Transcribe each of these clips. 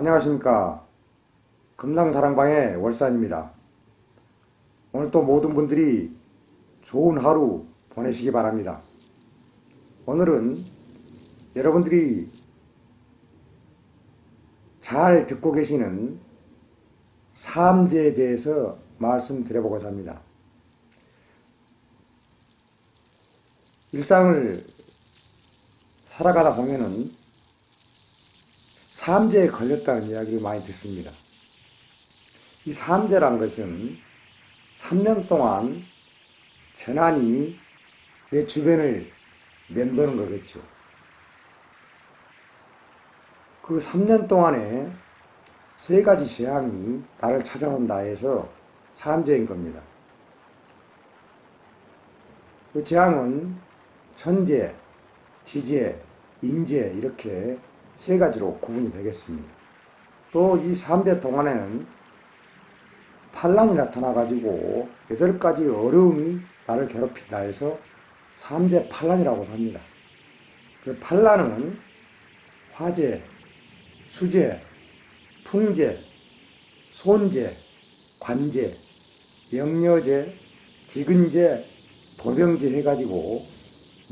안녕하십니까. 금랑사랑방의 월산입니다. 오늘 또 모든 분들이 좋은 하루 보내시기 바랍니다. 오늘은 여러분들이 잘 듣고 계시는 삼재에 대해서 말씀드려보고자 합니다. 일상을 살아가다 보면은 삼재에 걸렸다는 이야기를 많이 듣습니다. 이 삼재란 것은 3년 동안 재난이 내 주변을 맴도는 거겠죠. 그 3년 동안에 세 가지 재앙이 나를 찾아온다 해서 삼재인 겁니다. 그 재앙은 천재, 지재, 인재 이렇게 세 가지로 구분이 되겠습니다. 또이 삼재 동안에는 판란이 나타나가지고 여덟 가지 어려움이 나를 괴롭힌다 해서 삼재 판란이라고 합니다. 그 판란은 화재, 수재, 풍재, 손재, 관재, 영여재, 기근재, 도병재 해가지고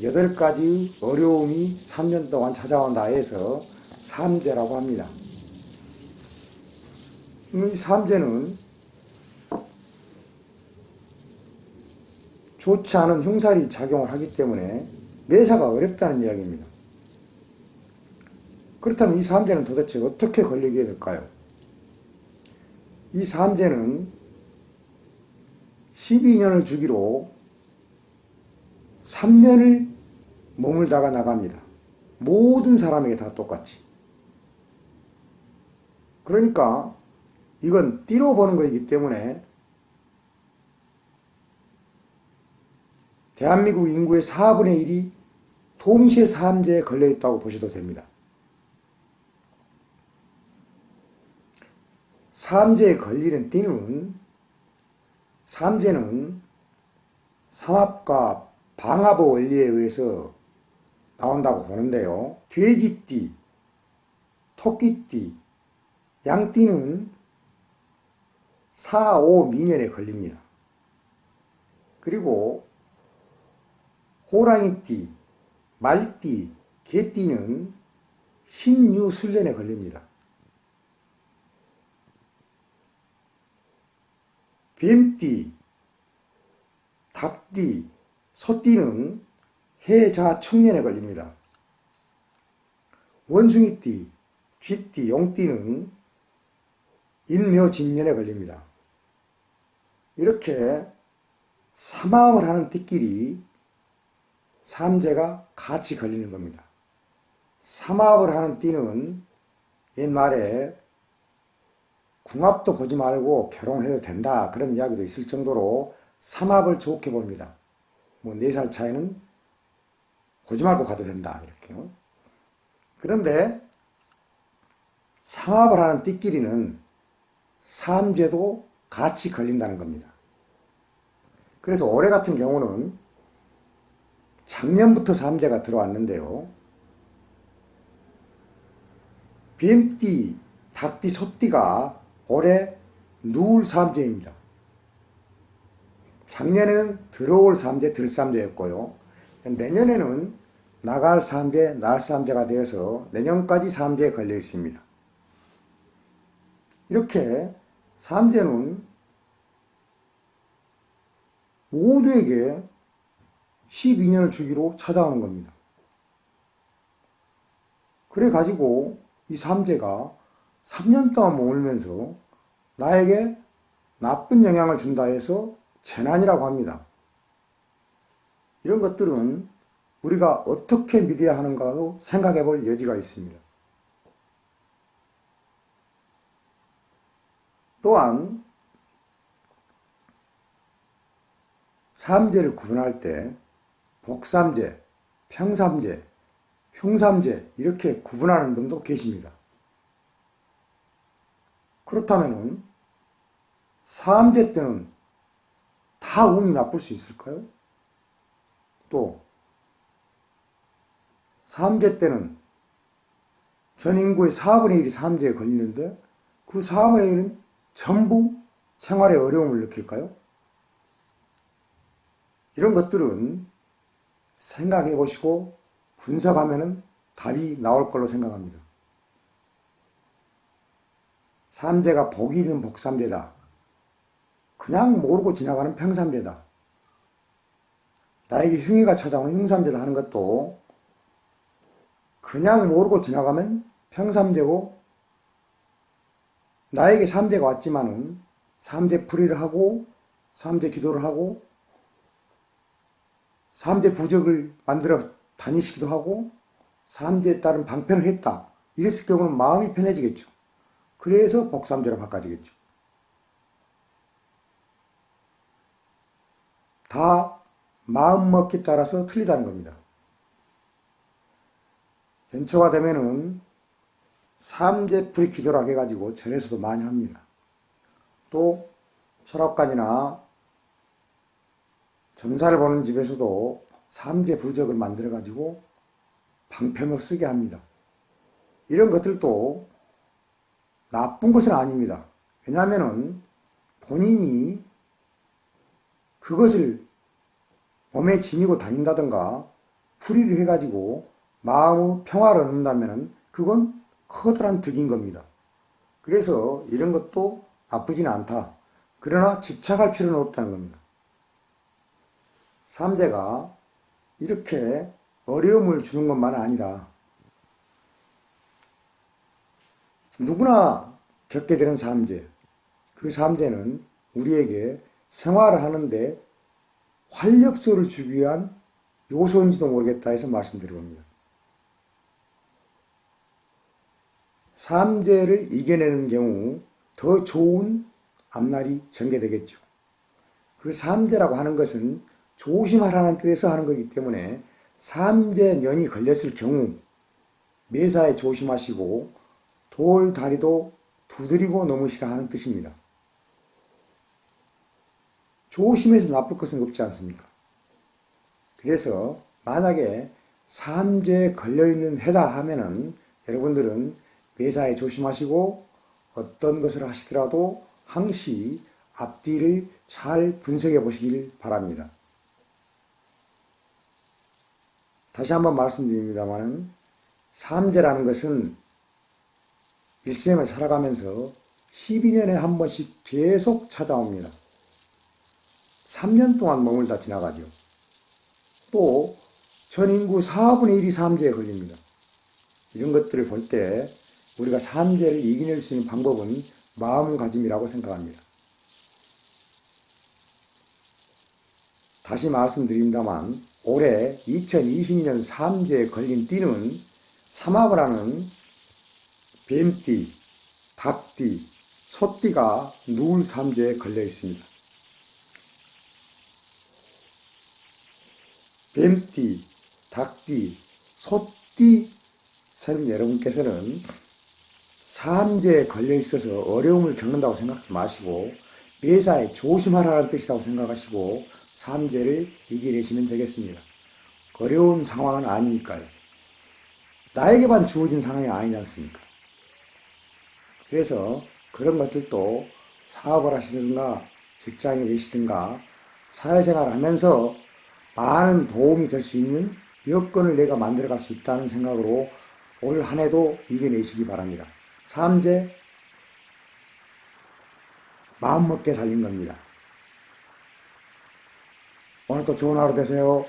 여덟 가지 어려움이 3년 동안 찾아온다 해서 삼재라고 합니다. 이 삼재는 좋지 않은 흉살이 작용을 하기 때문에 매사가 어렵다는 이야기입니다. 그렇다면 이 삼재는 도대체 어떻게 걸리게 될까요? 이 삼재는 12년을 주기로 3년을 머물다가 나갑니다. 모든 사람에게 다 똑같이. 그러니까 이건 띠로 보는 것이기 때문에 대한민국 인구의 4분의 1이 동시에 삼재에 걸려 있다고 보셔도 됩니다. 삼재에 걸리는 띠는 삼재는 삼합과 방합의 원리에 의해서 나온다고 보는데요. 돼지띠, 토끼띠, 양띠는 4, 5 미년에 걸립니다. 그리고 호랑이띠, 말띠, 개띠는 신유 술년에 걸립니다. 뱀띠, 닭띠, 소띠는 해자 축년에 걸립니다. 원숭이띠, 쥐띠, 용띠는 인묘진년에 걸립니다. 이렇게 삼화음을 하는 띠끼리 삼재가 같이 걸리는 겁니다. 삼합을 하는 띠는 옛말에 궁합도 보지 말고 결혼해도 된다 그런 이야기도 있을 정도로 삼합을 좋게 봅니다. 뭐네살 차이는 보지 말고 가도 된다 이렇게요. 그런데 삼합을 하는 띠끼리는 삼재도 같이 걸린다는 겁니다. 그래서 올해 같은 경우는 작년부터 삼재가 들어왔는데요. 뱀띠, 닭띠, 소띠가 올해 누울 삼재입니다. 작년에는 들어올 삼재, 들삼재였고요. 내년에는 나갈 삼재, 날 삼재가 되어서 내년까지 삼재에 걸려 있습니다. 이렇게 삼재는 모두에게 12년을 주기로 찾아오는 겁니다. 그래 가지고 이 삼재가 3년 동안 머물면서 나에게 나쁜 영향을 준다 해서 재난이라고 합니다. 이런 것들은 우리가 어떻게 믿어야 하는가도 생각해 볼 여지가 있습니다. 또한 삼재를 구분할 때 복삼재, 평삼재, 흉삼재 이렇게 구분하는 분도 계십니다. 그렇다면 삼재 때는 다 운이 나쁠 수 있을까요? 또 삼재 때는 전 인구의 4분의 1이 삼재에 걸리는데 그 4분의 1은 전부 생활에 어려움을 느낄까요? 이런 것들은 생각해 보시고 분석하면 답이 나올 걸로 생각합니다. 삼재가 복이 있는 복삼재다. 그냥 모르고 지나가는 평삼재다. 나에게 흉의가 찾아오는 흉삼재다 하는 것도 그냥 모르고 지나가면 평삼재고 나에게 삼재가 왔지만은 삼재 풀이를 하고 삼재 기도를 하고 삼재 부적을 만들어 다니시기도 하고 삼재에 따른 방편을 했다. 이랬을 경우는 마음이 편해지겠죠. 그래서 복삼재로 바꿔지겠죠. 다 마음 먹기 따라서 틀리다는 겁니다. 연초가 되면은 삼재 풀이 기도라 해가지고 절에서도 많이 합니다. 또 철학관이나 점사를 보는 집에서도 삼재 부적을 만들어 가지고 방편으로 쓰게 합니다. 이런 것들도 나쁜 것은 아닙니다. 왜냐하면은 본인이 그것을 몸에 지니고 다닌다든가 풀이를 해가지고 마음의 평화를 얻는다면은 그건 커다란 득인 겁니다. 그래서 이런 것도 나쁘지는 않다. 그러나 집착할 필요는 없다는 겁니다. 삼재가 이렇게 어려움을 주는 것만 아니라 누구나 겪게 되는 삼재. 그 삼재는 우리에게 생활을 하는데 활력소를 주기 위한 요소인지도 모르겠다 해서 말씀드려 봅니다. 삼재를 이겨내는 경우 더 좋은 앞날이 전개되겠죠. 그 삼재라고 하는 것은 조심하라는 뜻에서 하는 거기 때문에 삼재년이 걸렸을 경우 매사에 조심하시고 돌 다리도 두드리고 넘으시라 하는 뜻입니다. 조심해서 나쁠 것은 없지 않습니까? 그래서 만약에 삼재에 걸려있는 해다 하면은 여러분들은 매사에 조심하시고 어떤 것을 하시더라도 항시 앞뒤를 잘 분석해 보시길 바랍니다. 다시 한번 말씀드립니다만은 삼재라는 것은 일생을 살아가면서 12년에 한 번씩 계속 찾아옵니다. 3년 동안 머물다 지나가죠. 또 전 인구 4분의 1이 삼재에 걸립니다. 이런 것들을 볼 때 우리가 삼재를 이겨낼 수 있는 방법은 마음가짐이라고 생각합니다. 다시 말씀드립니다만 올해 2020년 삼재에 걸린 띠는 하는 뱀띠, 닭띠, 소띠가 누울 삼재에 걸려 있습니다. 뱀띠, 닭띠, 소띠 선 여러분께서는 삼재에 걸려 있어서 어려움을 겪는다고 생각하지 마시고 매사에 조심하라는 뜻이라고 생각하시고 삼재를 이겨내시면 되겠습니다. 어려운 상황은 아니니까요. 나에게만 주어진 상황이 아니지 않습니까? 그래서 그런 것들도 사업을 하시든가 직장에 계시든가 사회생활을 하면서 많은 도움이 될 수 있는 여건을 내가 만들어갈 수 있다는 생각으로 올 한 해도 이겨내시기 바랍니다. 삼재 마음먹게 달린 겁니다. 오늘도 좋은 하루 되세요.